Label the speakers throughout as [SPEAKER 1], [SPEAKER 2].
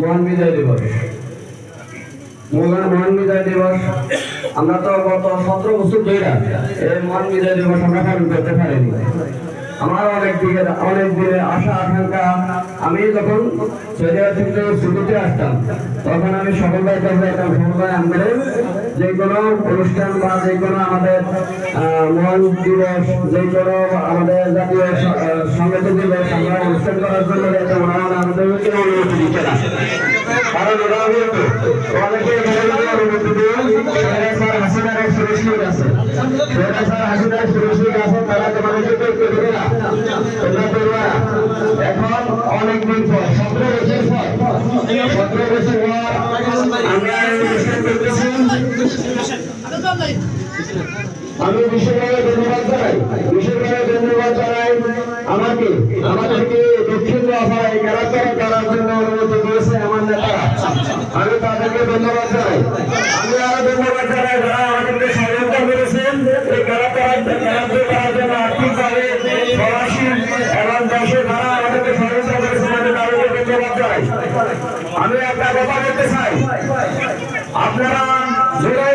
[SPEAKER 1] মহান বিজয় দিবস। মহান মহান বিজয় দিবস। আমরা তো গত সতেরো বছর ধরে এই মহান বিজয় দিবস আমরা পালন করতে পারিনি। আমার অনেক দিকে, অনেক দিনের আশা, আকাঙ্ক্ষা। আমি যখন থেকে ছুটিতে আসতাম, তখন আমি সকল ভাই যেতাম সকল আমাদের যে কোনো অনুষ্ঠান বা যে কোনো আমাদের মহান দিবস, যে কোনো আমাদের জাতীয় সংগঠন দিবস আমরা অনুষ্ঠান করার জন্য যেতাম ওনারা আমাদেরকে অনুমতি দিচ্ছে না আছে। আছে। তারা এখন আমি বিশেষভাবে ধন্যবাদ জানাই বিশেষভাবে ধন্যবাদ জানাই আমাকে আমাদেরকে দক্ষিণ আফ্রিকা এই খেলাধুলা করার জন্য অনুমতি দিয়েছে আমার নেতারা আমি তাদেরকে ধন্যবাদ জানাই। আমি আরও ধন্যবাদ জানাই যারা আমাদেরকে সহযোগিতা করেছেন, এই খেলাধুলা খেলাধুলা করার জন্য আর্থিকভাবে, ফরাসি এবং দেশে যারা আমাদেরকে সহযোগিতা করেছেন আমি তাদেরকে ধন্যবাদ জানাই। আমি একটা কথা বলতে চাই। আপনারা জুলাই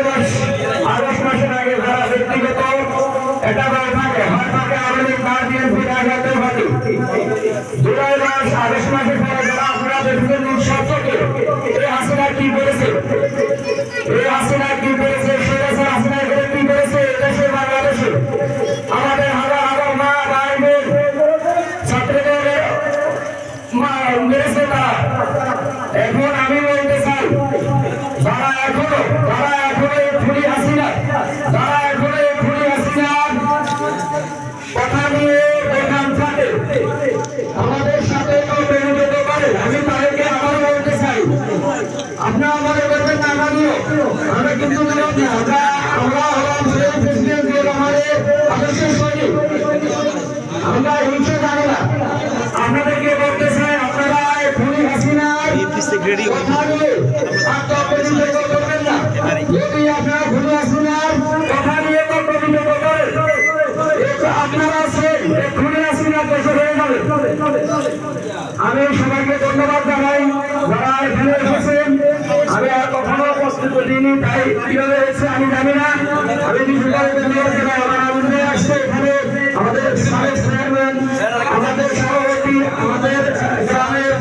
[SPEAKER 1] আমরা হিংসা জানি না। আপনাদেরকে বলতে চাই আপনারা খুনি হাসিনা কথা নিয়ে আত্মপ্রতিযোগ করবেন না। যদি আপনারা খুনি হাসিনার কথা নিয়ে আত্মপ্রতিযোগ করেন আপনারা এই খুনি হাসিনা দেশে হয়ে যাবে আমি সবাইকে ধন্যবাদ জানাই। যারা এখানে এসেছেন আমি আর কখনো প্রস্তুত দিইনি তাই কীভাবে হয়েছে আমি জানি না। আমি বিশেষভাবে ধন্যবাদ জানাই আমার আসছে এখানে। আমাদের সাবেক চেয়ারম্যান, আমাদের সভাপতি, আমাদের গ্রামের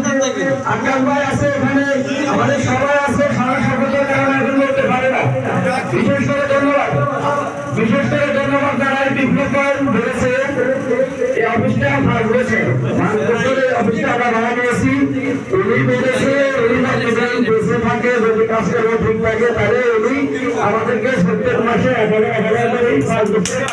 [SPEAKER 1] আকাশ ভাই আছে এখানে, আমাদের সবাই আছে, সারা সকলের কারণে এখন করতে পারে না। বিশেষ করে ধন্যবাদ। বিশেষ করে ধন্যবাদ জানাই বিপ্লব বলেছে, এই অফিসটা ভাগ অফিসটা আমরা ভাড়া নিয়েছি। উনি বলেছে, উনি থাকে, যদি কাজ করে ঠিক থাকে, তাহলে আমাদেরকে সত্যের মাসে এগারো এগারো করে পাঁচ বছরে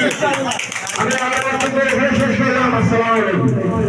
[SPEAKER 1] আমি আমার বক্তব্য এখানে শেষ করলাম আসসালামু আলাইকুম